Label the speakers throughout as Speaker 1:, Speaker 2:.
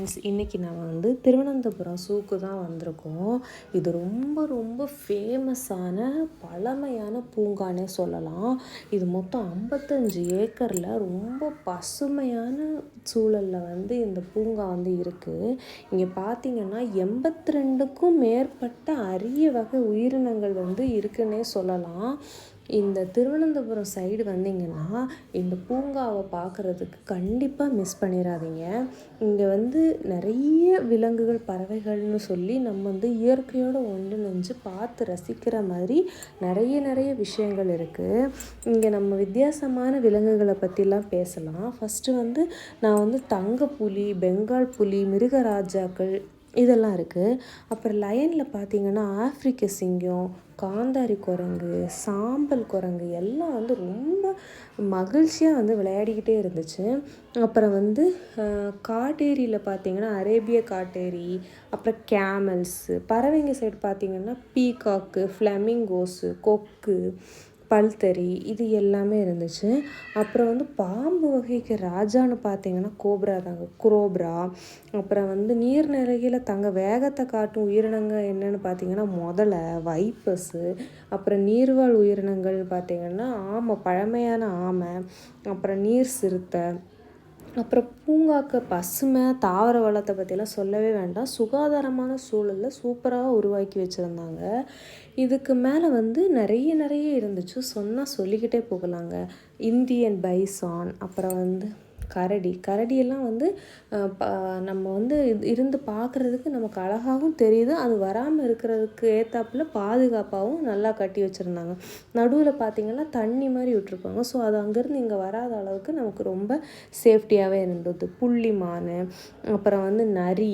Speaker 1: Friends இன்றைக்கி நம்ம வந்து திருவனந்தபுரம் சூக்கு தான் வந்திருக்கோம். இது ரொம்ப ரொம்ப ஃபேமஸான பழமையான பூங்கானே சொல்லலாம். இது மொத்தம் ஐம்பத்தஞ்சு ஏக்கரில் ரொம்ப பசுமையான சூழலில் வந்து இந்த பூங்கா வந்து இருக்குது இங்கே பார்த்தீங்கன்னா எண்பத்தி ரெண்டுக்கும் மேற்பட்ட அரிய வகை உயிரினங்கள் வந்து இருக்குன்னே சொல்லலாம். இந்த திருவனந்தபுரம் சைடு வந்தீங்கன்னா இந்த பூங்காவை பார்க்குறதுக்கு கண்டிப்பாக மிஸ் பண்ணிடாதீங்க இங்கே வந்து நிறைய விலங்குகள் பறவைகள்னு சொல்லி நம்ம வந்து இயற்கையோடு ஒன்றிணைஞ்சு பார்த்து ரசிக்கிற மாதிரி நிறைய நிறைய விஷயங்கள் இருக்குது இங்கே நம்ம வித்தியாசமான விலங்குகளை பற்றிலாம் பேசலாம். ஃபஸ்ட்டு வந்து நான் வந்து தங்க புலி பெங்கால் புலி மிருகராஜாக்கள் இதெல்லாம் இருக்குது அப்புறம் லயனில் பார்த்தீங்கன்னா ஆஃப்ரிக்க சிங்கம் காந்தாரி குரங்கு சாம்பல் குரங்கு எல்லாம் வந்து ரொம்ப மகிழ்ச்சியாக வந்து விளையாடிக்கிட்டே இருந்துச்சு. அப்புறம் வந்து காட்டேரியில் பார்த்தீங்கன்னா அரேபிய காட்டேரி அப்புறம் கேமல்ஸு பறவைங்க சைடு பார்த்தீங்கன்னா பீகாக்கு ஃப்ளமிங்கோஸு கொக்கு பல்தறி இது எல்லாமே இருந்துச்சு. அப்புறம் வந்து பாம்பு வகைக்கு ராஜான்னு பார்த்தீங்கன்னா கோப்ரா தாங்க. குரோப்ரா அப்புறம் வந்து நீர்நிலையில் தங்க வேகத்தை காட்டும் உயிரினங்கள் என்னென்னு பார்த்தீங்கன்னா முதல்ல வைப்பஸு அப்புறம் நீர்வாழ் உயிரினங்கள் பார்த்திங்கன்னா ஆமை பழமையான ஆமை அப்புறம் நீர் சிறுத்தை அப்புறம் பூங்காக்க பசுமை தாவர வளத்தை பற்றிலாம் சொல்லவே வேண்டாம். சுகாதாரமான சூழலில் சூப்பராக உருவாக்கி வச்சுருந்தாங்க. இதுக்கு மேலே வந்து நிறைய நிறைய இருந்துச்சு. சொன்னால் சொல்லிக்கிட்டே போகலாங்க. இந்தியன் பைசான் அப்புறம் வந்து கரடி. கரடியெல்லாம் வந்து நம்ம வந்து இருந்து பார்க்குறதுக்கு நமக்கு அழகாகவும் தெரியுது. அது வராமல் இருக்கிறதுக்கு ஏற்றாப்புல பாதுகாப்பாகவும் நல்லா கட்டி வச்சுருந்தாங்க. நடுவில் பார்த்திங்கன்னா தண்ணி மாதிரி விட்டுருப்பாங்க. ஸோ அது அங்கேருந்து இங்கே வராத அளவுக்கு நமக்கு ரொம்ப சேஃப்டியாகவே இருந்தது. புள்ளி மான் அப்புறம் வந்து நரி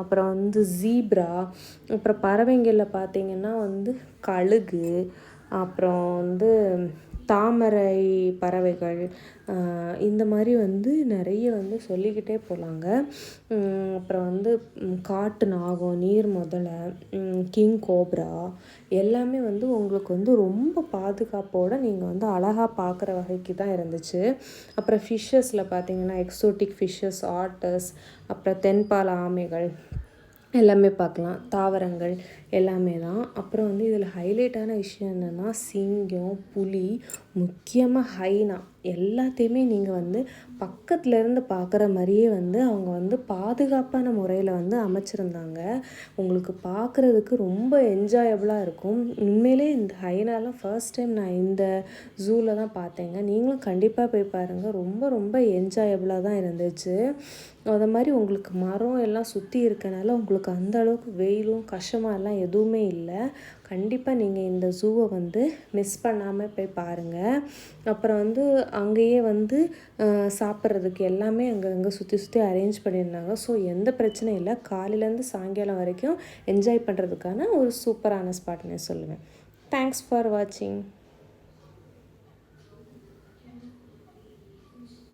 Speaker 1: அப்புறம் வந்து ஜீப்ரா அப்புறம் பறவைங்களில் பார்த்திங்கன்னா வந்து கழுகு அப்புறம் வந்து தாமரை பறவைகள் இந்த மாதிரி வந்து நிறைய வந்து சொல்லிக்கிட்டே போகலாங்க அப்புறம் வந்து காட்டு நாகம் நீர் முதலை கிங் கோப்ரா எல்லாமே வந்து உங்களுக்கு வந்து ரொம்ப பாதுகாப்போடு நீங்கள் வந்து அழகாக பார்க்குற வகைக்கு தான் இருந்துச்சு. அப்புறம் ஃபிஷ்ஷஸில் பார்த்தீங்கன்னா எக்ஸோட்டிக் ஃபிஷ்ஷஸ் ஆட்டர்ஸ் அப்புறம் தென்பால் ஆமைகள் எல்லாமே பார்க்கலாம். தாவரங்கள் எல்லாமே தான். அப்புறம் வந்து இதில் ஹைலைட்டான விஷயம் என்னென்னா சிங்கம் புலி முக்கியமாக ஹைனா எல்லாத்தையுமே நீங்கள் வந்து பக்கத்துலேருந்து பார்க்குற மாதிரியே வந்து அவங்க வந்து பாதுகாப்பான முறையில் வந்து அமைச்சிருந்தாங்க. உங்களுக்கு பார்க்குறதுக்கு ரொம்ப என்ஜாயபுளாக இருக்கும். உண்மையிலே இந்த ஹைனாலாம் ஃபர்ஸ்ட் டைம் நான் இந்த ஜூவில் தான் பார்த்தேங்க. நீங்களும் கண்டிப்பாக போய் பாருங்கள் ரொம்ப ரொம்ப என்ஜாயபுளாக தான் இருந்துச்சு. அதை மாதிரி உங்களுக்கு மரம் எல்லாம் சுற்றி இருக்கனால உங்களுக்கு அந்த அளவுக்கு வெயிலும் கஷ்டமாக எல்லாம் எதுவுமே இல்லை. கண்டிப்பாக நீங்கள் இந்த ஜூவை வந்து மிஸ் பண்ணாமல் போய் பாருங்கள் அப்புறம் வந்து அங்கேயே வந்து சாப்பிட்றதுக்கு எல்லாமே அங்கே அங்கே சுற்றி சுற்றி அரேஞ்ச் பண்ணியிருந்தாங்க. ஸோ எந்த பிரச்சனையும் இல்லை. காலையிலேருந்து சாயங்காலம் வரைக்கும் என்ஜாய் பண்ணுறதுக்கான ஒரு சூப்பரான ஸ்பாட்னே சொல்லுவேன். தேங்க்ஸ் ஃபார் வாட்சிங்